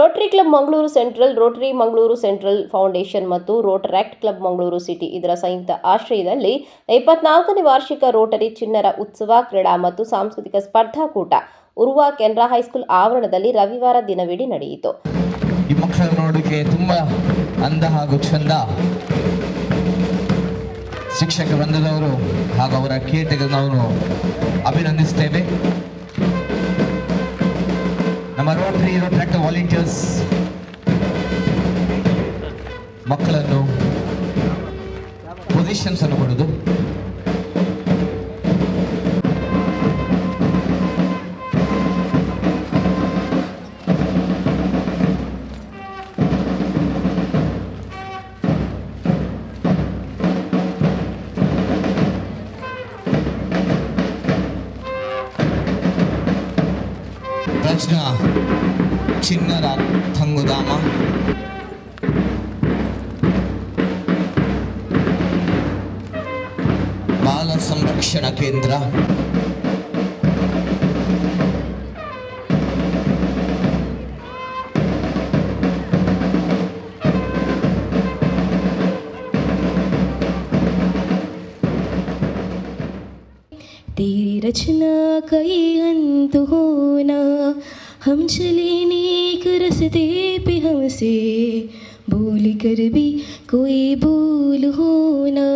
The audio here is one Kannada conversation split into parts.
Rotary club Mangaluru central, rotary Mangaluru central foundation ಮತ್ತು ರೋಟರಾಕ್ಟ್ ಕ್ಲಬ್ ಮಂಗಳೂರು ಸಿಟಿ. ಇದರ ಸಂಯುಕ್ತ ಆಶ್ರಯದಲ್ಲಿ ಇಪ್ಪತ್ನಾಲ್ಕನೇ ವಾರ್ಷಿಕ ರೋಟರಿ ಚಿನ್ನರ ಉತ್ಸವ, ಕ್ರೀಡಾ ಮತ್ತು ಸಾಂಸ್ಕೃತಿಕ ಸ್ಪರ್ಧಾಕೂಟ ಉರ್ವಾ ಕೆನರಾ ಹೈಸ್ಕೂಲ್ ಆವರಣದಲ್ಲಿ ರವಿವಾರ ದಿನವಿಡೀ ನಡೆಯಿತು. ಈ ಮಕ್ಕಳ ನೋಡೋಕೆ ತುಂಬಾ ಅಂದ ಹಾಗೂ ಶಿಕ್ಷಕ ವೃಂದದವರು ಹಾಗೂ ಅವರ ಕೇಟಗಳನ್ನು ಅಭಿನಂದಿಸ್ತೇವೆ ನಮ್ಮ ರೋಟರಿ ರೋಟ್ರಾಕ್ಟ್ ವಾಲಂಟಿಯರ್ಸ್ ಮಕ್ಕಳನ್ನು ಪೊಸಿಷನ್ಸ್ ಅನ್ನು ಕೊಡೋದು. ಪ್ರಜ್ಞಾ ಚಿನ್ನರ ತಂಗುದಾಮ ಬಾಲ ಸಂರಕ್ಷಣಾ ಕೇಂದ್ರ रचना कई अंत होना हम चले नेक रस्ते पे हमसे भूल कर भी कोई भूल होना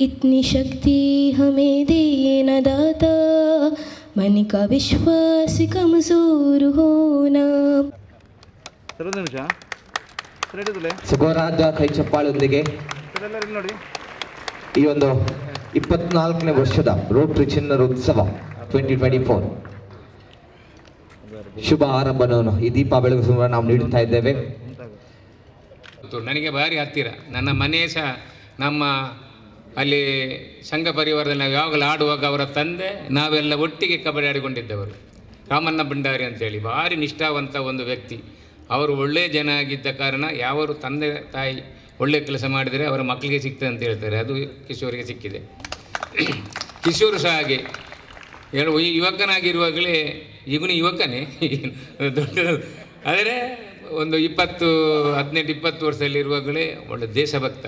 इतनी शक्ति हमें देना दाता मन का विश्वास कमजोर होना ಸರ್ ನಿಮಿಷ ಸರ್ ಹಿಡಿದುಲೆ ಸುಗರಾಜ ಕೈ ಚಪ್ಪಾಳೊಂದಿಗೆ ಸರ್ ಎಲ್ಲರೂ ಇಲ್ಲಿ ನೋಡಿ ಈ ಒಂದು ಇಪ್ಪತ್ನಾಲ್ಕನೇ ವರ್ಷದ ರೋಟರಿ ಚಿನ್ನರ ಉತ್ಸವ ಟ್ವೆಂಟಿ ಟ್ವೆಂಟಿ ಫೋರ್ ಶುಭ ಆರಂಭವನ್ನು ಈ ದೀಪ ಬೆಳಗು ಸುಮಾರು ನಾವು ನೀಡುತ್ತಾ ಇದ್ದೇವೆ. ನನಗೆ ಭಾರಿ ಹತ್ತಿರ. ನನ್ನ ಮನೆ ಸಹ ನಮ್ಮ ಅಲ್ಲಿ ಸಂಘ ಪರಿವಾರದಲ್ಲಿ ನಾವು ಯಾವಾಗಲೂ ಆಡುವಾಗ ಅವರ ತಂದೆ, ನಾವೆಲ್ಲ ಒಟ್ಟಿಗೆ ಕಬಡ್ಡಿ ಆಡಿಕೊಂಡಿದ್ದವರು. ರಾಮಣ್ಣ ಭಂಡಾರಿ ಅಂತೇಳಿ ಭಾರಿ ನಿಷ್ಠಾವಂತ ಒಂದು ವ್ಯಕ್ತಿ. ಅವರು ಒಳ್ಳೆಯ ಜನ ಆಗಿದ್ದ ಕಾರಣ ಯಾವರು ತಂದೆ ತಾಯಿ ಒಳ್ಳೆಯ ಕೆಲಸ ಮಾಡಿದರೆ ಅವರ ಮಕ್ಕಳಿಗೆ ಸಿಗ್ತದೆ ಅಂತ ಹೇಳ್ತಾರೆ. ಅದು ಕಿಶೋರಿಗೆ ಸಿಕ್ಕಿದೆ. ಕಿಶೋರು ಸಹ ಹಾಗೆ ಹೇಳು ಯುವಕನಾಗಿರುವಾಗಲೇ ಈಗೂ ಯುವಕನೇ. ದೊಡ್ಡ ಆದರೆ ಒಂದು ಇಪ್ಪತ್ತು, ಹದಿನೆಂಟು, ಇಪ್ಪತ್ತು ವರ್ಷದಲ್ಲಿರುವಾಗಲೇ ಒಳ್ಳೆ ದೇಶಭಕ್ತ.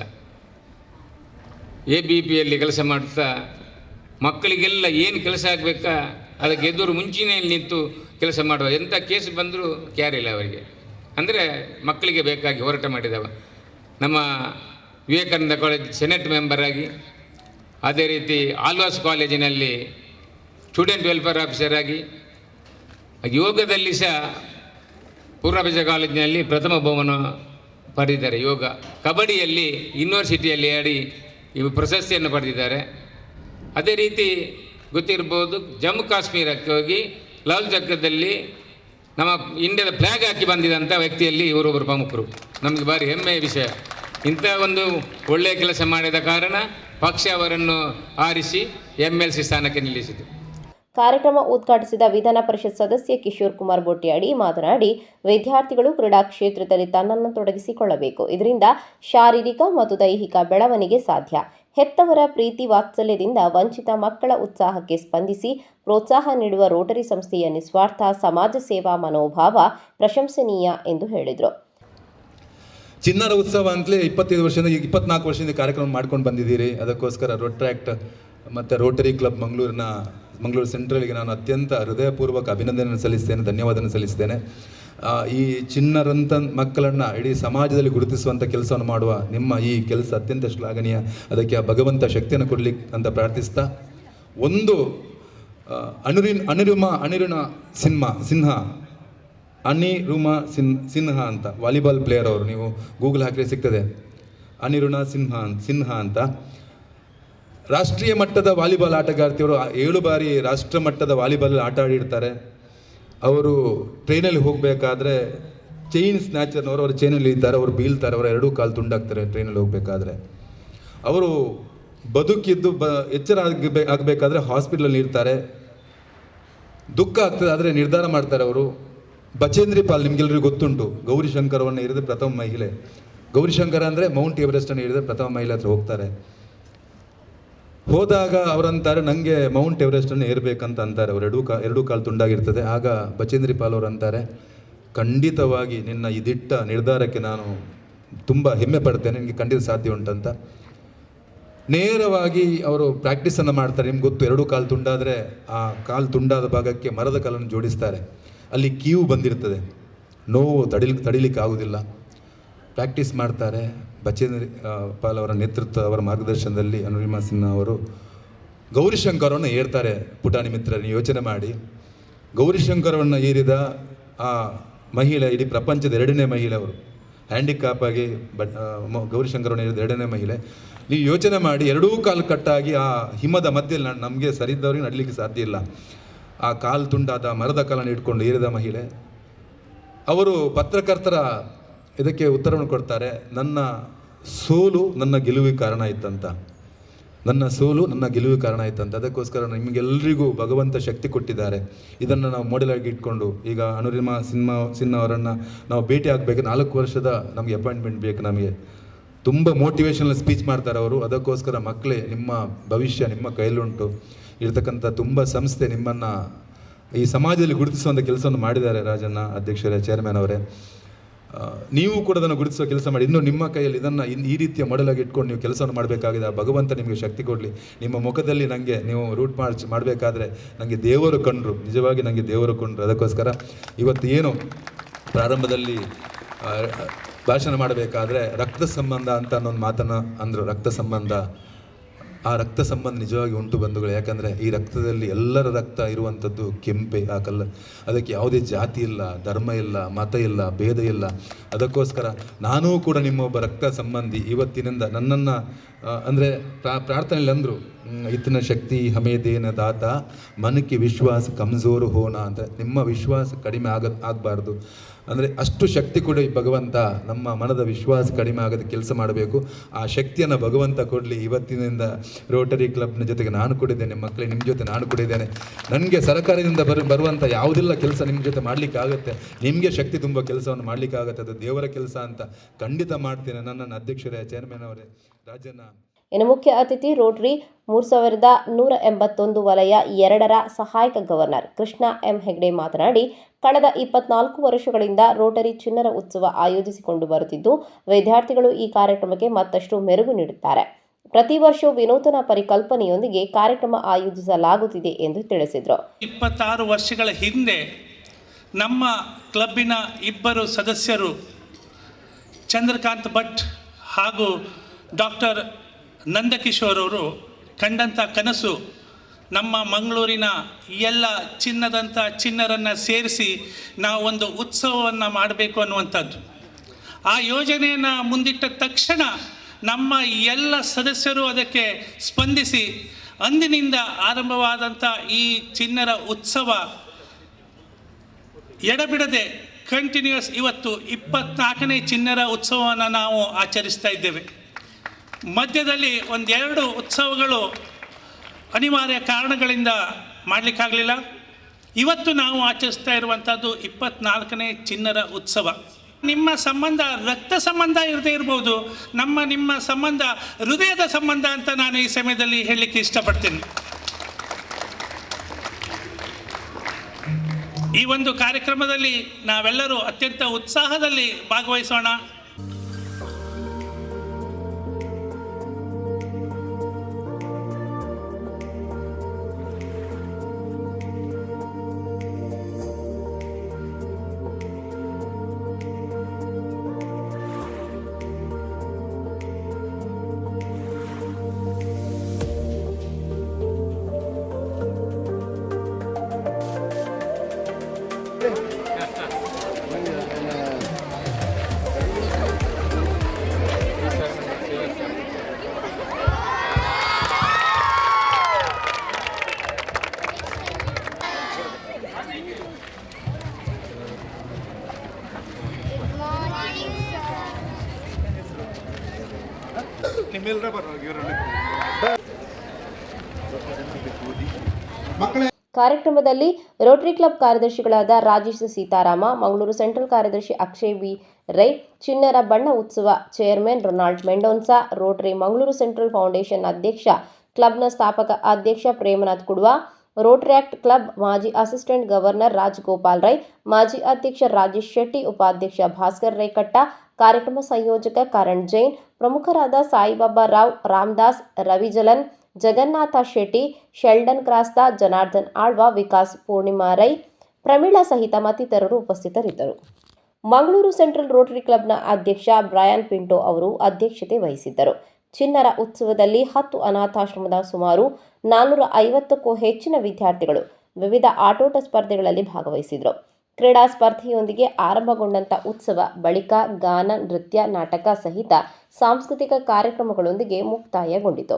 ಎ ಬಿ ಪಿಯಲ್ಲಿ ಕೆಲಸ ಮಾಡ್ತಾ, ಮಕ್ಕಳಿಗೆಲ್ಲ ಏನು ಕೆಲಸ ಆಗಬೇಕಾ, ಅದಕ್ಕೆ ಎದುರು ಮುಂಚಿನೇ ನಿಂತು ಕೆಲಸ ಮಾಡುವ. ಎಂಥ ಕೇಸ್ ಬಂದರೂ ಕ್ಯಾರ್ ಇಲ್ಲ ಅವರಿಗೆ. ಅಂದರೆ ಮಕ್ಕಳಿಗೆ ಬೇಕಾಗಿ ಹೋರಾಟ ಮಾಡಿದವ. ನಮ್ಮ ವಿವೇಕಾನಂದ ಕಾಲೇಜ್ ಸೆನೆಟ್ ಮೆಂಬರಾಗಿ ಅದೇ ರೀತಿ ಆಲ್ವಾಸ್ ಕಾಲೇಜಿನಲ್ಲಿ ಸ್ಟೂಡೆಂಟ್ ವೆಲ್ಫೇರ್ ಆಫೀಸರ್ ಆಗಿ, ಯೋಗದಲ್ಲಿ ಸಹ ಪೂರ್ಣಾಭಿಷ ಕಾಲೇಜಿನಲ್ಲಿ ಪ್ರಥಮ ಬಹುಮಾನ ಪಡೆದಿದ್ದಾರೆ. ಯೋಗ ಕಬಡ್ಡಿಯಲ್ಲಿ ಯೂನಿವರ್ಸಿಟಿಯಲ್ಲಿ ಆಡಿ ಇವು ಪ್ರಶಸ್ತಿಯನ್ನು ಪಡೆದಿದ್ದಾರೆ. ಅದೇ ರೀತಿ ಗೊತ್ತಿರ್ಬೋದು, ಜಮ್ಮು ಕಾಶ್ಮೀರಕ್ಕೆ ಹೋಗಿ ಲಾಲ್ ಚಕ್ರದಲ್ಲಿ ನಮ್ಮ ಇಂಡಿಯಾದ ಫ್ಲ್ಯಾಗ್ ಹಾಕಿ ಬಂದಿದಂಥ ವ್ಯಕ್ತಿಯಲ್ಲಿ ಇವರೊಬ್ಬರು ಪ್ರಮುಖರು. ನಮಗೆ ಭಾರಿ ಹೆಮ್ಮೆಯ ವಿಷಯ. ಇಂಥ ಒಂದು ಒಳ್ಳೆಯ ಕೆಲಸ ಮಾಡಿದ ಕಾರಣ ಪಕ್ಷ ಅವರನ್ನು ಆರಿಸಿ ಸಿ ಸ್ಥಾನಕ್ಕೆ ನಿಲ್ಲಿಸಿತು. ಕಾರ್ಯಕ್ರಮ ಉದ್ಘಾಟಿಸಿದ ವಿಧಾನ ಪರಿಷತ್ ಸದಸ್ಯ ಕಿಶೋರ್ ಕುಮಾರ್ ಬೊಟ್ಟಿಯಾಡಿ ಮಾತನಾಡಿ, ವಿದ್ಯಾರ್ಥಿಗಳು ಕ್ರೀಡಾ ಕ್ಷೇತ್ರದಲ್ಲಿ ತನ್ನನ್ನು ತೊಡಗಿಸಿಕೊಳ್ಳಬೇಕು. ಇದರಿಂದ ಶಾರೀರಿಕ ಮತ್ತು ದೈಹಿಕ ಬೆಳವಣಿಗೆ ಸಾಧ್ಯ. ಹೆತ್ತವರ ಪ್ರೀತಿ ವಾತ್ಸಲ್ಯದಿಂದ ವಂಚಿತ ಮಕ್ಕಳ ಉತ್ಸಾಹಕ್ಕೆ ಸ್ಪಂದಿಸಿ ಪ್ರೋತ್ಸಾಹ ನೀಡುವ ರೋಟರಿ ಸಂಸ್ಥೆಯ ನಿಸ್ವಾರ್ಥ ಸಮಾಜ ಸೇವಾ ಮನೋಭಾವ ಪ್ರಶಂಸನೀಯ ಎಂದು ಹೇಳಿದರು. ಚಿನ್ನರ ಉತ್ಸವ ಅಂತಲೇ ಇಪ್ಪತ್ತೈದು ವರ್ಷದಿಂದ ಈಗ ಇಪ್ಪತ್ನಾಲ್ಕು ವರ್ಷದಿಂದ ಕಾರ್ಯಕ್ರಮ ಮಾಡ್ಕೊಂಡು ಬಂದಿದ್ದೀರಿ. ಅದಕ್ಕೋಸ್ಕರ ರೋಟ್ರಾಕ್ಟ್ ಮತ್ತು ರೋಟರಿ ಕ್ಲಬ್ ಮಂಗಳೂರಿನ, ಮಂಗಳೂರು ಸೆಂಟ್ರಲ್ಗೆ ನಾನು ಅತ್ಯಂತ ಹೃದಯಪೂರ್ವಕ ಅಭಿನಂದನೆ ಸಲ್ಲಿಸ್ತೇನೆ, ಧನ್ಯವಾದನ ಸಲ್ಲಿಸ್ತೇನೆ. ಈ ಚಿನ್ನರಂತ ಮಕ್ಕಳನ್ನು ಇಡೀ ಸಮಾಜದಲ್ಲಿ ಗುರುತಿಸುವಂಥ ಕೆಲಸವನ್ನು ಮಾಡುವ ನಿಮ್ಮ ಈ ಕೆಲಸ ಅತ್ಯಂತ ಶ್ಲಾಘನೀಯ. ಅದಕ್ಕೆ ಆ ಭಗವಂತ ಶಕ್ತಿಯನ್ನು ಕೊಡಲಿಕ್ಕೆ ಅಂತ ಪ್ರಾರ್ಥಿಸ್ತಾ, ಒಂದು ಅನುರಿನ್ ಅನಿರುಮ, ಅನಿರುಣ ಸಿನ್ಮಾ ಸಿನ್ಹ ಅನಿರುಮ ಸಿನ್, ಸಿನ್ಹಾ ಅಂತ, ವಾಲಿಬಾಲ್ ಪ್ಲೇಯರ್ ಅವರು, ನೀವು ಗೂಗಲ್ ಹಾಕಿದ್ರೆ ಸಿಗ್ತದೆ. ಅನಿರುಣ ಸಿನ್ಹಾ ಸಿನ್ಹಾ ಅಂತ. ರಾಷ್ಟ್ರೀಯ ಮಟ್ಟದ ವಾಲಿಬಾಲ್ ಆಟಗಾರ್ತಿಯವರು ಏಳು ಬಾರಿ ರಾಷ್ಟ್ರ ಮಟ್ಟದ ವಾಲಿಬಾಲ್ ಆಟ ಆಡಿರ್ತಾರೆ. ಅವರು ಟ್ರೈನಲ್ಲಿ ಹೋಗಬೇಕಾದ್ರೆ ಚೈನ್ ಸ್ನ್ಯಾಚರ್ನವರು ಅವರು ಚೈನಲ್ಲಿ ಇದ್ದಾರೆ, ಅವರು ಬೀಳ್ತಾರೆ, ಅವರ ಎರಡೂ ಕಾಲು ತುಂಡಾಗ್ತಾರೆ ಟ್ರೈನಲ್ಲಿ ಹೋಗಬೇಕಾದ್ರೆ. ಅವರು ಬದುಕಿದ್ದು ಬ, ಎಚ್ಚರ ಆಗಬೇ, ಆಗಬೇಕಾದ್ರೆ ಹಾಸ್ಪಿಟ್ಲಲ್ಲಿ ಇರ್ತಾರೆ. ದುಃಖ ಆಗ್ತದೆ, ಆದರೆ ನಿರ್ಧಾರ ಮಾಡ್ತಾರೆ ಅವರು. ಬಚೇಂದ್ರಿ ಪಾಲ್ ನಿಮ್ಗೆಲ್ಲರಿಗೂ ಗೊತ್ತುಂಟು. ಗೌರಿಶಂಕರವನ್ನು ಇರಿದ ಪ್ರಥಮ ಮಹಿಳೆ. ಗೌರಿಶಂಕರ ಅಂದರೆ ಮೌಂಟ್ ಎವರೆಸ್ಟನ್ನು ಹಿಡಿದ ಪ್ರಥಮ ಮಹಿಳೆ ಹತ್ರ ಹೋಗ್ತಾರೆ. ಹೋದಾಗ ಅವರಂತಾರೆ ನನಗೆ ಮೌಂಟ್ ಎವರೆಸ್ಟನ್ನು ಏರ್ಬೇಕಂತ ಅಂತಾರೆ. ಅವರು ಎರಡೂ ಕಾ, ಎರಡೂ ಕಾಲು ತುಂಡಾಗಿರ್ತದೆ. ಆಗ ಬಚೇಂದ್ರಿ ಪಾಲ್ ಅವರು ಅಂತಾರೆ, ಖಂಡಿತವಾಗಿ ನಿನ್ನ ಈ ದಿಟ್ಟ ನಿರ್ಧಾರಕ್ಕೆ ನಾನು ತುಂಬ ಹೆಮ್ಮೆ ಪಡ್ತೇನೆ. ನಿನಗೆ ಖಂಡಿತ ಸಾಧ್ಯ ಉಂಟಂತ. ನೇರವಾಗಿ ಅವರು ಪ್ರಾಕ್ಟೀಸನ್ನು ಮಾಡ್ತಾರೆ. ನಿಮ್ಗೆ ಗೊತ್ತು, ಎರಡೂ ಕಾಲು ತುಂಡಾದರೆ ಆ ಕಾಲು ತುಂಡಾದ ಭಾಗಕ್ಕೆ ಮರದ ಕಾಲನ್ನು ಜೋಡಿಸ್ತಾರೆ. ಅಲ್ಲಿ ಕೀವು ಬಂದಿರ್ತದೆ. ನೋವು ತಡಿಲ್ ತಡಿಲಿಕ್ಕೆ ಆಗೋದಿಲ್ಲ ಪ್ರಾಕ್ಟೀಸ್ ಮಾಡ್ತಾರೆ. ಬಚೇಂದ್ರ ಪಾಲ್ ಅವರ ನೇತೃತ್ವ, ಅವರ ಮಾರ್ಗದರ್ಶನದಲ್ಲಿ ಅನುರಿಮಾ ಸಿನ್ಹಾ ಅವರು ಗೌರಿಶಂಕರವನ್ನು ಏರ್ತಾರೆ ಪುಟಾಣಿ ಮಿತ್ರರನ್ನು ಯೋಚನೆ ಮಾಡಿ. ಗೌರಿಶಂಕರವನ್ನು ಏರಿದ ಆ ಮಹಿಳೆ, ಇಡೀ ಪ್ರಪಂಚದ ಎರಡನೇ ಮಹಿಳೆ ಅವರು. ಹ್ಯಾಂಡಿಕ್ಯಾಪ್ ಆಗಿ ಬಟ್ ಗೌರಿಶಂಕರವನ್ನು ಏರಿದ ಎರಡನೇ ಮಹಿಳೆ. ನೀವು ಯೋಚನೆ ಮಾಡಿ ಎರಡೂ ಕಾಲು ಕಟ್ಟಾಗಿ ಆ ಹಿಮದ ಮಧ್ಯದಲ್ಲಿ ನಮಗೆ ಸರಿದವ್ರಿಗೆ ನಡಲಿಕ್ಕೆ ಸಾಧ್ಯ ಇಲ್ಲ. ಆ ಕಾಲು ತುಂಡಾದ ಮರದ ಕಾಲನ್ನು ಇಟ್ಕೊಂಡು ಏರಿದ ಮಹಿಳೆ, ಅವರು ಪತ್ರಕರ್ತರ ಇದಕ್ಕೆ ಉತ್ತರವನ್ನು ಕೊಡ್ತಾರೆ, ನನ್ನ ಸೋಲು ನನ್ನ ಗೆಲುವಿಗೆ ಕಾರಣ ಇತ್ತಂತ ನನ್ನ ಸೋಲು ನನ್ನ ಗೆಲುವಿಗೆ ಕಾರಣ ಇತ್ತಂತ ಅದಕ್ಕೋಸ್ಕರ ನಿಮಗೆಲ್ಲರಿಗೂ ಭಗವಂತ ಶಕ್ತಿ ಕೊಟ್ಟಿದ್ದಾರೆ. ಇದನ್ನು ನಾವು ಮಾಡೆಲಾಗಿ ಇಟ್ಕೊಂಡು, ಈಗ ಅನುರಿಮಾ ಸಿನ್ಮಾ, ಸಿನ್ಹಾ ಅವರನ್ನು ನಾವು ಭೇಟಿ ಆಗಬೇಕು. ನಾಲ್ಕು ವರ್ಷದ ನಮಗೆ ಅಪಾಯಿಂಟ್ಮೆಂಟ್ ಬೇಕು ನಮಗೆ. ತುಂಬ ಮೋಟಿವೇಶನಲ್ ಸ್ಪೀಚ್ ಮಾಡ್ತಾರೆ ಅವರು. ಅದಕ್ಕೋಸ್ಕರ ಮಕ್ಕಳೇ, ನಿಮ್ಮ ಭವಿಷ್ಯ ನಿಮ್ಮ ಕೈಲುಂಟು ಇರ್ತಕ್ಕಂಥ ತುಂಬ ಸಂಸ್ಥೆ ನಿಮ್ಮನ್ನು ಈ ಸಮಾಜದಲ್ಲಿ ಗುರುತಿಸುವಂಥ ಕೆಲಸವನ್ನು ಮಾಡಿದ್ದಾರೆ ರಾಜಣ್ಣ ಅಧ್ಯಕ್ಷರೇ ಚೇರ್ಮನ್ ಅವರೇ. ನೀವು ಕೂಡ ಅದನ್ನು ಗುರುತಿಸುವ ಕೆಲಸ ಮಾಡಿ. ಇನ್ನು ನಿಮ್ಮ ಕೈಯಲ್ಲಿ ಇದನ್ನು ಈ ರೀತಿಯ ಮೊಡಲಾಗಿ ಇಟ್ಕೊಂಡು ನೀವು ಕೆಲಸವನ್ನು ಮಾಡಬೇಕಾಗಿದೆ. ಆ ಭಗವಂತ ನಿಮಗೆ ಶಕ್ತಿ ಕೊಡಲಿ. ನಿಮ್ಮ ಮುಖದಲ್ಲಿ ನನಗೆ ನೀವು ರೂಟ್ ಮಾರ್ಚ್ ಮಾಡಬೇಕಾದ್ರೆ ನನಗೆ ದೇವರು ಕಂಡ್ರು. ನಿಜವಾಗಿ ನನಗೆ ದೇವರು ಕಂಡ್ರು. ಅದಕ್ಕೋಸ್ಕರ ಇವತ್ತು ಏನು ಪ್ರಾರಂಭದಲ್ಲಿ ಭಾಷಣ ಮಾಡಬೇಕಾದ್ರೆ ರಕ್ತ ಸಂಬಂಧ ಅಂತ ಅನ್ನೊಂದು ಮಾತನ್ನು ಅಂದರು. ರಕ್ತ ಸಂಬಂಧ ಆ ರಕ್ತ ಸಂಬಂಧ ನಿಜವಾಗಿ ಉಂಟು ಬಂಧುಗಳು. ಯಾಕಂದರೆ ಈ ರಕ್ತದಲ್ಲಿ ಎಲ್ಲರ ರಕ್ತ ಇರುವಂಥದ್ದು ಕೆಂಪೆ, ಆ ಕಲ್ಲ ಅದಕ್ಕೆ ಯಾವುದೇ ಜಾತಿ ಇಲ್ಲ, ಧರ್ಮ ಇಲ್ಲ, ಮತ ಇಲ್ಲ, ಭೇದ ಇಲ್ಲ. ಅದಕ್ಕೋಸ್ಕರ ನಾನೂ ಕೂಡ ನಿಮ್ಮೊಬ್ಬ ರಕ್ತ ಸಂಬಂಧಿ ಇವತ್ತಿನಿಂದ ನನ್ನನ್ನು ಅಂದರೆ ಪ್ರಾ, ಪ್ರಾರ್ಥನೆಯಲ್ಲಿ ಅಂದರು ಇತನ ಶಕ್ತಿ ಹಮೇದೇನ ದಾತ, ಮನಕ್ಕೆ ವಿಶ್ವಾಸ ಕಮ್ಜೋರು ಹೋನ ಅಂತ. ನಿಮ್ಮ ವಿಶ್ವಾಸ ಕಡಿಮೆ ಆಗ, ಆಗಬಾರ್ದು. ಅಂದರೆ ಅಷ್ಟು ಶಕ್ತಿ ಕೂಡ ಭಗವಂತ, ನಮ್ಮ ಮನದ ವಿಶ್ವಾಸ ಕಡಿಮೆ ಆಗದ ಕೆಲಸ ಮಾಡಬೇಕು. ಆ ಶಕ್ತಿಯನ್ನು ಭಗವಂತ ಕೊಡಲಿ. ಇವತ್ತಿನಿಂದ ರೋಟರಿ ಕ್ಲಬ್ನ ಜೊತೆಗೆ ನಾನು ಕೊಡಿದ್ದೇನೆ ಮಕ್ಕಳಿಗೆ ನಿಮ್ಮ ಜೊತೆ ನಾನು ಕೊಡಿದ್ದೇನೆ ನನಗೆ ಸರ್ಕಾರದಿಂದ ಬರು ಬರುವಂಥ ಯಾವುದೆಲ್ಲ ಕೆಲಸ ನಿಮ್ಮ ಜೊತೆ ಮಾಡಲಿಕ್ಕೆ ಆಗುತ್ತೆ, ನಿಮಗೆ ಶಕ್ತಿ ತುಂಬ ಕೆಲಸವನ್ನು ಮಾಡಲಿಕ್ಕೆ ಆಗುತ್ತೆ, ಅದು ದೇವರ ಕೆಲಸ ಅಂತ ಖಂಡಿತ ಮಾಡ್ತೇನೆ ನನ್ನನ್ನು ಅಧ್ಯಕ್ಷರೇ ಚೇರ್ಮನ್ ಅವರೇ ರಾಜಣ್ಣ ಇನ್ನು ಮುಖ್ಯ ಅತಿಥಿ ರೋಟರಿ ಮೂರು ಸಾವಿರದ ನೂರ ಎಂಬತ್ತೊಂದು ವಲಯ ಎರಡರ ಸಹಾಯಕ ಗವರ್ನರ್ ಕೃಷ್ಣ ಎಂ ಹೆಗ್ಡೆ ಮಾತನಾಡಿ, ಕಳೆದ ಇಪ್ಪತ್ನಾಲ್ಕು ವರ್ಷಗಳಿಂದ ರೋಟರಿ ಚಿನ್ನರ ಉತ್ಸವ ಆಯೋಜಿಸಿಕೊಂಡು ಬರುತ್ತಿದ್ದು, ವಿದ್ಯಾರ್ಥಿಗಳು ಈ ಕಾರ್ಯಕ್ರಮಕ್ಕೆ ಮತ್ತಷ್ಟು ಮೆರುಗು ನೀಡುತ್ತಾರೆ. ಪ್ರತಿ ವರ್ಷ ವಿನೂತನ ಪರಿಕಲ್ಪನೆಯೊಂದಿಗೆ ಕಾರ್ಯಕ್ರಮ ಆಯೋಜಿಸಲಾಗುತ್ತಿದೆ ಎಂದು ತಿಳಿಸಿದರು. ಇಪ್ಪತ್ತಾರು ವರ್ಷಗಳ ಹಿಂದೆ ನಮ್ಮ ಕ್ಲಬ್ಬಿನ ಇಬ್ಬರು ಸದಸ್ಯರು ಚಂದ್ರಕಾಂತ್ ಭಟ್ ಹಾಗೂ ಡಾಕ್ಟರ್ ನಂದಕಿಶೋರ್ ಅವರು ಕಂಡಂಥ ಕನಸು ನಮ್ಮ ಮಂಗಳೂರಿನ ಎಲ್ಲ ಚಿನ್ನದಂಥ ಚಿನ್ನರನ್ನು ಸೇರಿಸಿ ನಾವು ಒಂದು ಉತ್ಸವವನ್ನು ಮಾಡಬೇಕು ಅನ್ನುವಂಥದ್ದು. ಆ ಯೋಜನೆಯನ್ನು ಮುಂದಿಟ್ಟ ತಕ್ಷಣ ನಮ್ಮ ಎಲ್ಲ ಸದಸ್ಯರು ಅದಕ್ಕೆ ಸ್ಪಂದಿಸಿ ಅಂದಿನಿಂದ ಆರಂಭವಾದಂಥ ಈ ಚಿನ್ನರ ಉತ್ಸವ ಎಡಬಿಡದೆ ಕಂಟಿನ್ಯೂಸ್ ಇವತ್ತು ಇಪ್ಪತ್ನಾಲ್ಕನೇ ಚಿನ್ನರ ಉತ್ಸವವನ್ನು ನಾವು ಆಚರಿಸ್ತಾ ಇದ್ದೇವೆ. ಮಧ್ಯದಲ್ಲಿ ಒಂದೆರಡು ಉತ್ಸವಗಳು ಅನಿವಾರ್ಯ ಕಾರಣಗಳಿಂದ ಮಾಡಲಿಕ್ಕಾಗಲಿಲ್ಲ. ಇವತ್ತು ನಾವು ಆಚರಿಸ್ತಾ ಇರುವಂಥದ್ದು ಇಪ್ಪತ್ನಾಲ್ಕನೇ ಚಿನ್ನರ ಉತ್ಸವ. ನಿಮ್ಮ ಸಂಬಂಧ ರಕ್ತ ಸಂಬಂಧ ಇರದೇ ಇರ್ಬೋದು. ನಮ್ಮ, ನಿಮ್ಮ ಸಂಬಂಧ ಹೃದಯದ ಸಂಬಂಧ ಅಂತ ನಾನು ಈ ಸಮಯದಲ್ಲಿ ಹೇಳಲಿಕ್ಕೆ ಇಷ್ಟಪಡ್ತೀನಿ. ಈ ಒಂದು ಕಾರ್ಯಕ್ರಮದಲ್ಲಿ ನಾವೆಲ್ಲರೂ ಅತ್ಯಂತ ಉತ್ಸಾಹದಲ್ಲಿ ಭಾಗವಹಿಸೋಣ. ಕಾರ್ಯಕ್ರಮದಲ್ಲಿ ರೋಟರಿ ಕ್ಲಬ್ ಕಾರ್ಯದರ್ಶಿಗಳಾದ ರಾಜೇಶ್ ಸೀತಾರಾಮ, ಮಂಗಳೂರು ಸೆಂಟ್ರಲ್ ಕಾರ್ಯದರ್ಶಿ ಅಕ್ಷಯ್ ಬಿ ರೈ ಚಿನ್ನರ ಬಣ್ಣ ಉತ್ಸವ chairman Ronald Mendonsa, Rotary Mangaluru central foundation ಅಧ್ಯಕ್ಷ, ಕ್ಲಬ್ನ ಸ್ಥಾಪಕ ಅಧ್ಯಕ್ಷ ಪ್ರೇಮನಾಥ್ ಕುಡ್ವ ರೋಟ್ರ್ಯಾಕ್ಟ್ ಕ್ಲಬ್ ಮಾಜಿ ಅಸಿಸ್ಟೆಂಟ್ ಗವರ್ನರ್ ರಾಜಗೋಪಾಲ್ ರೈ, ಮಾಜಿ ಅಧ್ಯಕ್ಷ ರಾಜೇಶ್ ಶೆಟ್ಟಿ, ಉಪಾಧ್ಯಕ್ಷ ಭಾಸ್ಕರ್ ರೈಕಟ್ಟ, ಕಾರ್ಯಕ್ರಮ ಸಂಯೋಜಕ ಕರಣ್ ಜೈನ್, ಪ್ರಮುಖರಾದ ಸಾಯಿಬಾಬಾ ರಾವ್, ರಾಮದಾಸ್, ರವಿಜಲನ್ ಜಗನ್ನಾಥ ಶೆಟ್ಟಿ, ಶೆಲ್ಡನ್ ಕ್ರಾಸ್ತಾ ಜನಾರ್ದನ್ ಆಳ್ವ, ವಿಕಾಸ್ ಪೂರ್ಣಿಮಾ ರೈ ಪ್ರಮೀಳಾ ಸಹಿತ ಮತ್ತಿತರರು ಉಪಸ್ಥಿತರಿದ್ದರು. ಮಂಗಳೂರು ಸೆಂಟ್ರಲ್ ರೋಟರಿ ಕ್ಲಬ್ನ ಅಧ್ಯಕ್ಷ ಬ್ರಯಾನ್ ಪಿಂಟೋ ಅವರು ಅಧ್ಯಕ್ಷತೆ ವಹಿಸಿದ್ದರು. ಚಿನ್ನರ ಉತ್ಸವದಲ್ಲಿ ಹತ್ತು ಅನಾಥಾಶ್ರಮದ ಸುಮಾರು ನಾನ್ನೂರ ಐವತ್ತಕ್ಕೂ ಹೆಚ್ಚಿನ ವಿದ್ಯಾರ್ಥಿಗಳು ವಿವಿಧ ಆಟೋಟ ಸ್ಪರ್ಧೆಗಳಲ್ಲಿ ಭಾಗವಹಿಸಿದರು. ಕ್ರೀಡಾ ಸ್ಪರ್ಧೆಯೊಂದಿಗೆ ಆರಂಭಗೊಂಡಂಥ ಉತ್ಸವ ಬಳಿಕ ಗಾನ, ನೃತ್ಯ, ನಾಟಕ ಸಹಿತ ಸಾಂಸ್ಕೃತಿಕ ಕಾರ್ಯಕ್ರಮಗಳೊಂದಿಗೆ ಮುಕ್ತಾಯಗೊಂಡಿತು.